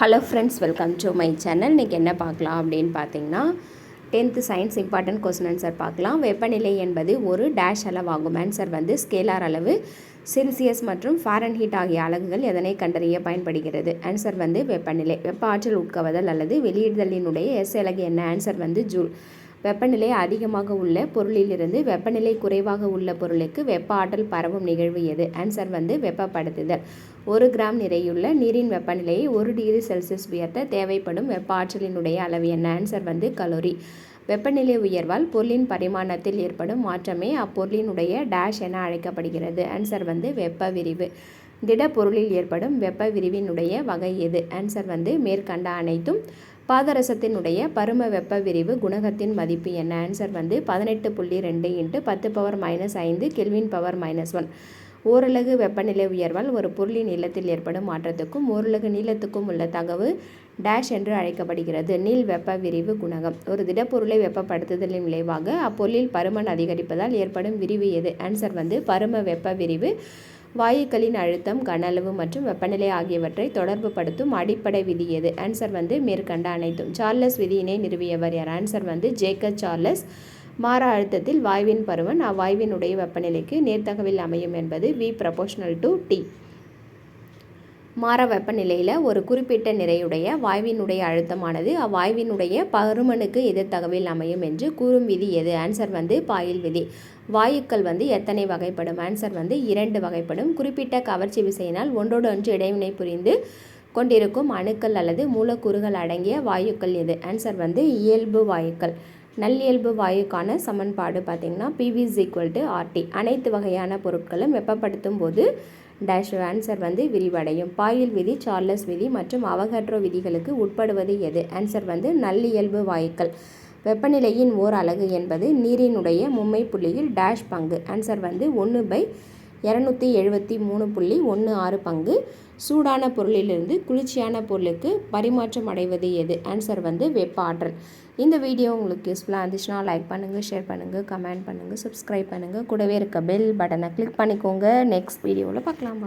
Hello friends welcome to my channel இன்றைக்கி என்ன பார்க்கலாம் அப்படின்னு பார்த்தீங்கன்னா tenth science important question answer பார்க்கலாம். வெப்பநிலை என்பது ஒரு டேஷ் அளவாகும். ஆன்சர் வந்து ஸ்கேலார் அளவு செல்சியஸ் மற்றும் ஃபாரன்ஹீட் ஆகிய அலகுகள் எதனை கண்டறிய பயன்படுகிறது? ஆன்சர் வந்து வெப்பநிலை வெப்ப ஆற்றல் உட்கவதல் அல்லது வெளியிடுதலினுடைய எஸ் அலகு என்ன? ஆன்சர் வந்து ஜூல் வெப்பநிலை அதிகமாக உள்ள பொருளிலிருந்து வெப்பநிலை குறைவாக உள்ள பொருளுக்கு வெப்ப ஆற்றல் பரவும் நிகழ்வு எது? ஆன்சர் வந்து வெப்பப்படுத்துதல். ஒரு கிராம் நிறையுள்ள நீரின் வெப்பநிலையை ஒரு டிகிரி செல்சியஸ் உயர்த்த தேவைப்படும் வெப்ப ஆற்றலினுடைய அளவு என்ன? ஆன்சர் வந்து கலோரி. வெப்பநிலை உயர்வால் பொருளின் பரிமாணத்தில் ஏற்படும் மாற்றமே அப்பொருளினுடைய டேஷ் என அழைக்கப்படுகிறது. ஆன்சர் வந்து வெப்ப விரிவு. திடப்பொருளில் ஏற்படும் வெப்ப விரிவினுடைய வகை எது? ஆன்சர் வந்து மேற்கண்ட அனைத்தும் பாதரசத்தினுடைய பரும வெப்ப விரிவு குணகத்தின் மதிப்பு என்ன? ஆன்சர் வந்து பதினெட்டு புள்ளி ரெண்டு இன்ட்டு பத்து பவர் மைனஸ் ஐந்து கெல்வின் பவர் மைனஸ் ஒன் ஓரலகு வெப்பநிலை உயர்வால் ஒரு பொருளின் நீளத்தில் ஏற்படும் மாற்றத்துக்கும் ஓரலகு நீளத்துக்கும் உள்ள தகவு டேஷ் என்று அழைக்கப்படுகிறது. நீள் வெப்ப விரிவு குணகம். ஒரு திடப்பொருளை வெப்பப்படுத்துதலின் விளைவாக அப்பொருளில் பருமன் அதிகரிப்பதால் ஏற்படும் விரிவு எது? ஆன்சர் வந்து பரும வெப்ப விரிவு வாயுக்களின் அழுத்தம் கன அளவு மற்றும் வெப்பநிலை ஆகியவற்றை தொடர்புபடுத்தும் அடிப்படை விதி எது? ஆன்சர் வந்து மேற்கண்ட அனைத்தும். சார்லஸ் விதியினை நிறுவியவர் யார்? ஆன்சர் வந்து ஜேக்கப் சார்லஸ் மாற அழுத்தத்தில் வாயுவின் பருவன் அவ்வாயுவினுடைய வெப்பநிலைக்கு நேர்த்தகவில் அமையும் என்பது வி ப்ரப்போர்ஷனல் டு டி மாற வெப்பநிலையில் ஒரு குறிப்பிட்ட நிறையுடைய வாயுவினுடைய அழுத்தமானது அவ்வாயுவினுடைய பருமனுக்கு எதிர்த்தகவில் அமையும் என்று கூறும் விதி எது? ஆன்சர் வந்து பாயில் விதி. வாயுக்கள் வந்து எத்தனை வகைப்படும்? ஆன்சர் வந்து இரண்டு வகைப்படும். குறிப்பிட்ட கவர்ச்சி விசையினால் ஒன்றோடு ஒன்று இடைவினை புரிந்து கொண்டிருக்கும் அணுக்கள் அல்லது மூலக்கூறுகள் அடங்கிய வாயுக்கள் எது? ஆன்சர் வந்து இயல்பு வாயுக்கள். நல்லியல்பு வாயுக்கான சமன்பாடு பார்த்திங்கன்னா PV is equal to RT அனைத்து வகையான பொருட்களும் வெப்பப்படுத்தும் போது டேஷ் ஆன்சர் வந்து விரிவடையும். பாயில் விதி சார்லஸ் விதி மற்றும் அவகட்ரோ விதிகளுக்கு உட்படுவது எது? ஆன்சர் வந்து நல்லியல்பு வாயுக்கள். வெப்பநிலையின் ஓர் அலகு என்பது நீரினுடைய மும்மை புள்ளியில் டேஷ் பங்கு. ஆன்சர் வந்து ஒன்று பை இரநூத்தி எழுபத்தி மூணு புள்ளி ஒன்று ஆறு பங்கு. சூடான பொருளிலிருந்து குளிர்ச்சியான பொருளுக்கு பரிமாற்றம் அடைவது எது? ஆன்சர் வந்து வெப்ப ஆற்றல். இந்த வீடியோ உங்களுக்கு யூஸ்ஃபுல்லாக இருந்துச்சுன்னா லைக் பண்ணுங்கள் ஷேர் பண்ணுங்கள் கமெண்ட் பண்ணுங்கள் சப்ஸ்கிரைப் பண்ணுங்கள் கூடவே இருக்க பெல் பட்டனை கிளிக் பண்ணிக்கோங்க. நெக்ஸ்ட் வீடியோவில் பார்க்கலாம்